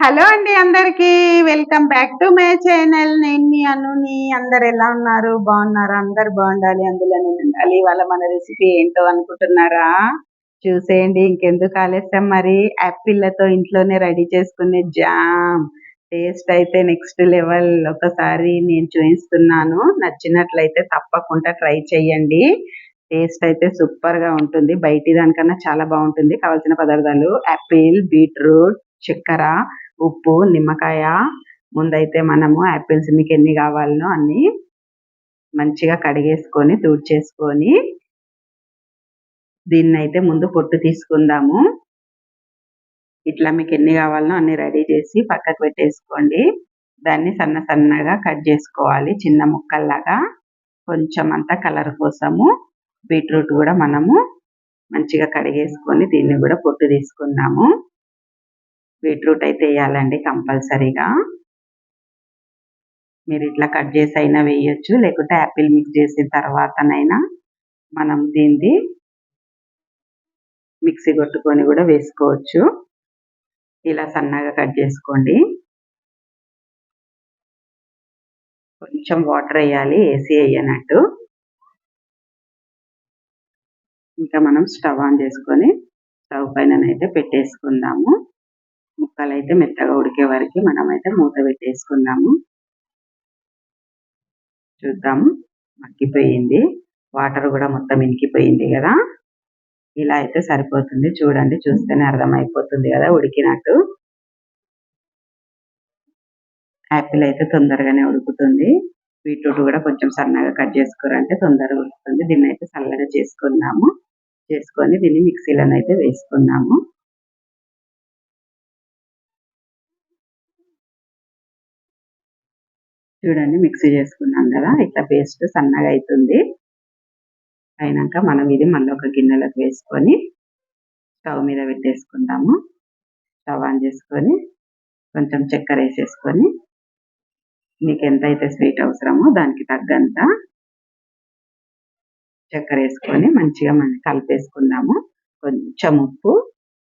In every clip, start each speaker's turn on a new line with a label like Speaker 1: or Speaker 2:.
Speaker 1: Hello అండి అందరికి. Welcome back to my channel. నేను మీ అనుని అందరు ఎలా ఉన్నారు? బాగున్నారా? అందరు బాగుండాలి అందులో నేను ఉండాలి. ఇవాళ మన రెసిపీ ఏంటో అనుకుంటున్నారా? చూసేయండి ఇంకెందుకు ఆలస్యం మరి. యాపిల్లతో ఇంట్లోనే రెడీ చేసుకునే జామ్. టేస్ట్ అయితే నెక్స్ట్ లెవెల్. ఒకసారి నేను చూపిస్తున్నాను. నచ్చినట్లయితే తప్పకుండా ట్రై చేయండి. టేస్ట్ అయితే సూపర్గా ఉంటుంది. బయటి దానికన్నా చాలా బాగుంటుంది. కావాల్సిన పదార్థాలు యాపిల్ బీట్రూట్ చక్కెర ఉప్పు నిమ్మకాయ ముందైతే మనము యాపిల్స్ మీకు ఎన్ని కావాలనో అన్ని మంచిగా కడిగేసుకొని తుడిచేసుకొని దీన్ని అయితే ముందు పొట్టు తీసుకుందాము. ఇట్లా మీకు ఎన్ని కావాలనో అన్ని రెడీ చేసి పక్కకు పెట్టేసుకోండి. దాన్ని సన్న సన్నగా కట్ చేసుకోవాలి. చిన్న ముక్కల్లాగా కొంచెం అంతా కలర్ కోసము బీట్రూట్ కూడా మనము మంచిగా కడిగేసుకొని దీన్ని కూడా పొట్టు తీసుకుందాము. బీట్రూట్ అయితే వేయాలండి కంపల్సరీగా. మీరు ఇట్లా కట్ చేసి అయినా వేయచ్చు లేకుంటే యాపిల్ మిక్స్ చేసిన తర్వాతనైనా మనం దీన్ని మిక్సీ కొట్టుకొని కూడా వేసుకోవచ్చు. ఇలా సన్నగా కట్ చేసుకోండి. కొంచెం వాటర్ వేయాలి ఏసీ వేయనట్టు. ఇంకా మనం స్టవ్ ఆన్ చేసుకొని స్టవ్ పైన అయితే పెట్టేసుకుందాము. ముక్కలు అయితే మెత్తగా ఉడికే వరకు మనమైతే మూత పెట్టేసుకుందాము చూద్దాము. మక్కిపోయింది వాటర్ కూడా మొత్తం ఇనికిపోయింది కదా. ఇలా అయితే సరిపోతుంది. చూడండి చూస్తేనే అర్థమైపోతుంది కదా ఉడికినట్టు. యాపిల్ అయితే తొందరగానే ఉడుకుతుంది. బీట్రూట్ కూడా కొంచెం సన్నగా కట్ చేసుకోరంటే తొందరగా ఉడుకుతుంది. దీన్ని అయితే చల్లగా చేసుకున్నాము. చేసుకొని దీన్ని మిక్సీలోనైతే వేసుకున్నాము. చూడండి మిక్సీ చేసుకున్నాం కదా. ఇట్లా పేస్ట్ సన్నగా అవుతుంది అయినాక మనం ఇది మళ్ళీ ఒక గిన్నెలోకి వేసుకొని స్టవ్ మీద పెట్టేసుకుందాము స్టవ్ ఆన్ చేసుకొని కొంచెం చక్కెర వేసేసుకొని మీకు ఎంత అయితే స్వీట్ అవసరమో దానికి తగ్గంత చక్కెర వేసుకొని మంచిగా మనం కలిపేసుకుందాము. కొంచెం ఉప్పు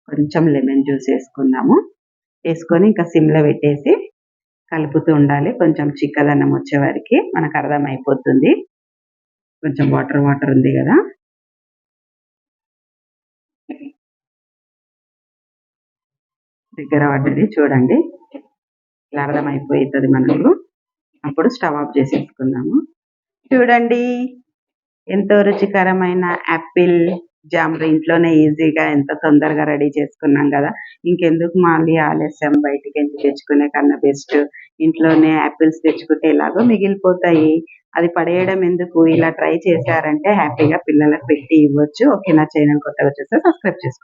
Speaker 1: కొంచెం లెమన్ జ్యూస్ వేసుకుందాము. వేసుకొని ఇంకా సిమ్లో పెట్టేసి కలుపుతూ ఉండాలి. కొంచెం చిక్కదన్నం వచ్చే వరకు మనకు అర్థమైపోతుంది. కొంచెం వాటర్ వాటర్ ఉంది కదా. దగ్గర పడ్డది చూడండి. ఇలా అర్థమైపోతుంది మనకు. అప్పుడు స్టవ్ ఆఫ్ చేసేసుకుందాము. చూడండి. ఎంతో రుచికరమైన యాపిల్. జామ్ ఇంట్లోనే ఈజీగా ఎంత తొందరగా రెడీ చేసుకున్నాం కదా. ఇంకెందుకు మళ్ళీ ఆలస్యం బయటికి వెళ్ళి తెచ్చుకునే కన్నా బెస్ట్ ఇంట్లోనే యాపిల్స్ తెచ్చుకుంటే ఎలాగో మిగిలిపోతాయి. అది పడేయడం ఎందుకు? ఇలా ట్రై చేశారంటే హ్యాపీగా పిల్లలకు పెట్టి ఇవ్వచ్చు. ఓకే నా ఛానల్ కొత్తగా చూస్తే సబ్స్క్రైబ్ చేసుకోండి.